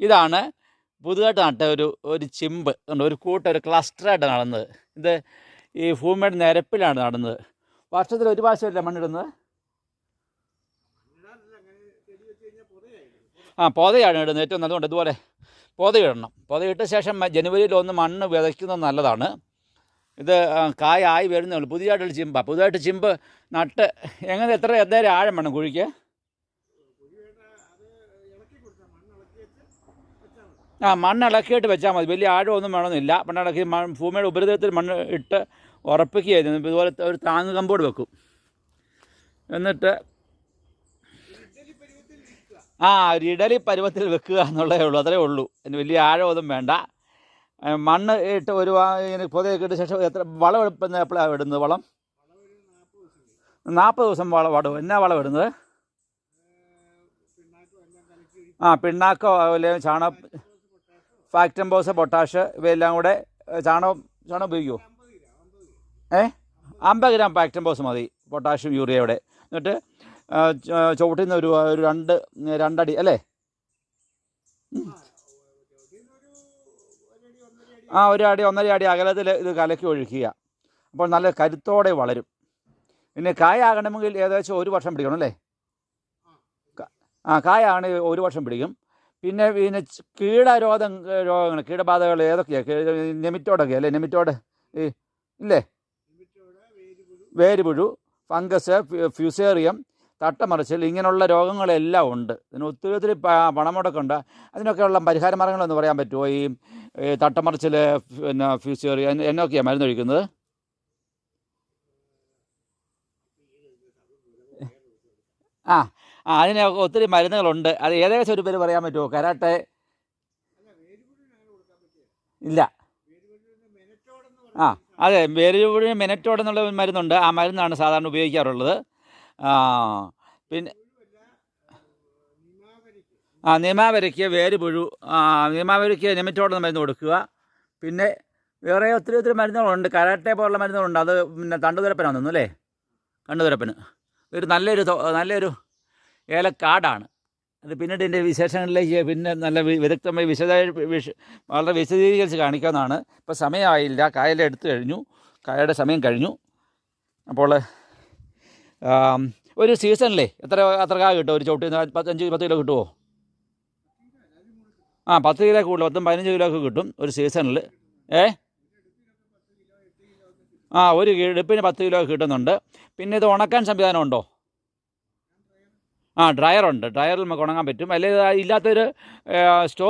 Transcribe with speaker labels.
Speaker 1: ഇതാണ് പുതുതായിട്ട് നട്ട ഒരു ഒരു ചിമ്പ്. ഉണ്ട് ഒരു കൂട്ട ഒരു ക്ലസ്റ്ററായിട്ട് നടന്നത്. ഇത് ഈ ഭൂമിയുടെ നിരപ്പിലാണ് നടന്നത്. വർഷത്തിൽ ഒരു പ്രാവശ്യമല്ല മണ്ണിടുന്നത്? ആ പൊതയാണ് ഇടുന്നത് ഏറ്റവും നല്ലതുകൊണ്ട് ഇതുപോലെ പൊതയിടണം. പൊതയിട്ട ശേഷം ജനുവരിയിൽ ഒന്ന് മണ്ണ് വിതയ്ക്കുന്നത് നല്ലതാണ്. ഇത് കായ ആയി വരുന്നേ ഉള്ളൂ. പുതിയതായിട്ടൊരു ചിമ്പാണ് പുതുതായിട്ട് ചിമ്പ് നട്ട് എങ്ങനെ എത്ര എന്തേരം ആഴം വേണം കുഴിക്ക്? ആ മണ്ണ് ഇളക്കിയിട്ട് വെച്ചാൽ മതി. വലിയ ആഴമൊന്നും വേണമെന്നില്ല. മണ്ണ് ഇളക്കി മണ്ണ് ഭൂമിയുടെ ഉപരിതലത്തിൽ മണ്ണ് ഇട്ട് ഉറപ്പിക്കുകയായിരുന്നു. ഇതുപോലെ ഒരു താങ്ങ് കമ്പോട് വെക്കും. എന്നിട്ട് ആ ഒരു ഇടലി പരുവത്തിൽ വെക്കുക എന്നുള്ളതേ ഉള്ളൂ. അത്രേ ഉള്ളൂ. അതിന് വലിയ ആഴമൊന്നും വേണ്ട. മണ്ണ് ഇട്ട് ഒരു ഇങ്ങനെ പൊതയൊക്കെ ഇട്ട ശേഷം എത്ര വളം എടുപ്പുന്ന എപ്പോഴാണ് ഇടുന്നത് വളം? നാൽപ്പത് ദിവസം വളം വടും എന്നാ വളം ഇടുന്നത്? ആ പിണ്ണാക്കോ അതുപോലെ ചാണകം ഫാക്ടംബോസ് പൊട്ടാഷ് ഇവയെല്ലാം കൂടെ ചാണകം ചാണകം ഉപയോഗിക്കുമോ ഏ? അമ്പത് ഗ്രാം ഫാക്ടംബോസ് മതി പൊട്ടാഷ്യം യൂറിയയുടെ എന്നിട്ട് ചുവട്ടിൽ നിന്ന് ഒരു ഒരു രണ്ട് രണ്ടടി അല്ലേ? ആ ഒരു അടി ഒന്നര അടി അകലത്തിൽ ഇത് കലക്കി ഒഴിക്കുക. അപ്പോൾ നല്ല കരുത്തോടെ വളരും. പിന്നെ കായ ആകണമെങ്കിൽ ഏകദേശം ഒരു വർഷം പിടിക്കണം അല്ലേ? ആ. കായ ആണെങ്കിൽ ഒരു വർഷം പിടിക്കും. പിന്നെ പിന്നെ കീടരോധ രോഗങ്ങൾ കീടബാധകൾ ഏതൊക്കെയാണ് നെമിറ്റോഡൊക്കെ അല്ലേ? നെമിറ്റോഡ് ഈ ഇല്ലേ? വേരുപുഴു ഫംഗസ് ഫ്യൂസേറിയം തട്ടമറിച്ചൽ ഇങ്ങനെയുള്ള രോഗങ്ങളെല്ലാം ഉണ്ട്. ഇതിന് ഒത്തിരി ഒത്തിരി പണമുടക്കുണ്ട് അതിനൊക്കെയുള്ള പരിഹാര മാർഗങ്ങളെന്ന് പറയാൻ പറ്റുമോ ഈ തട്ടമറിച്ചിൽ പിന്നെ ഫ്യൂസേറിയം എന്ന- എന്നൊക്കെയാണ് മരുന്ന് ഒഴിക്കുന്നത്? ആ ആ അതിനൊക്കെ ഒത്തിരി മരുന്നുകളുണ്ട്. അത് ഏകദേശം ഒരു പേര് പറയാൻ പറ്റുമോ? കരാട്ടെ? ഇല്ല. ആ അതെ. വേരുപുഴി മെനറ്റോടെന്നുള്ള മരുന്നുണ്ട്. ആ മരുന്നാണ് സാധാരണ ഉപയോഗിക്കാറുള്ളത്. പിന്നെ ആ നിമാവരയ്ക്ക് വേരുപുഴു ആ നിമാവരയ്ക്ക് നിമറ്റോടെന്ന് മരുന്ന് കൊടുക്കുക. പിന്നെ വേറെ ഒത്തിരി ഒത്തിരി മരുന്നുകളുണ്ട്. കരാട്ടെ പോലുള്ള മരുന്നുകളുണ്ട്. അത് പിന്നെ തണ്ടുതുരപ്പനാണെന്നു അല്ലേ? തണ്ടുതുരപ്പന്. ഒരു നല്ലൊരു നല്ലൊരു ഏലക്കാടാണ്. അത് പിന്നീട് എന്റെ വിശേഷങ്ങളിലേക്ക് പിന്നെ നല്ല വിദഗ്ധമായി വിശദ വളരെ വിശദീകരിച്ച് കാണിക്കാവുന്നതാണ്. ഇപ്പോൾ സമയമായില്ല. കായല എടുത്തു കഴിഞ്ഞു. കായയുടെ സമയം കഴിഞ്ഞു. അപ്പോൾ ഒരു സീസണിലേ എത്ര എത്ര കായ കിട്ടും? ഒരു ചവിട്ടി പത്തഞ്ച് പത്ത് കിലോ കിട്ടുമോ ആ പത്ത് കിലോ കൂടുതൽ പത്തും പതിനഞ്ച് കിലോ ഒക്കെ കിട്ടും ഒരു സീസണിൽ. ഏ? ആ ഒരു എടുപ്പിന് പത്ത് കിലോ കിട്ടുന്നുണ്ട്. പിന്നെ ഇത് ഉണക്കാൻ സംവിധാനം ഉണ്ടോ? ആ ഡ്രയറുണ്ട് ഡ്രയറിൽ നമുക്ക് ഉണങ്ങാൻ പറ്റും. അല്ലെങ്കിൽ ഇല്ലാത്തൊരു സ്റ്റോ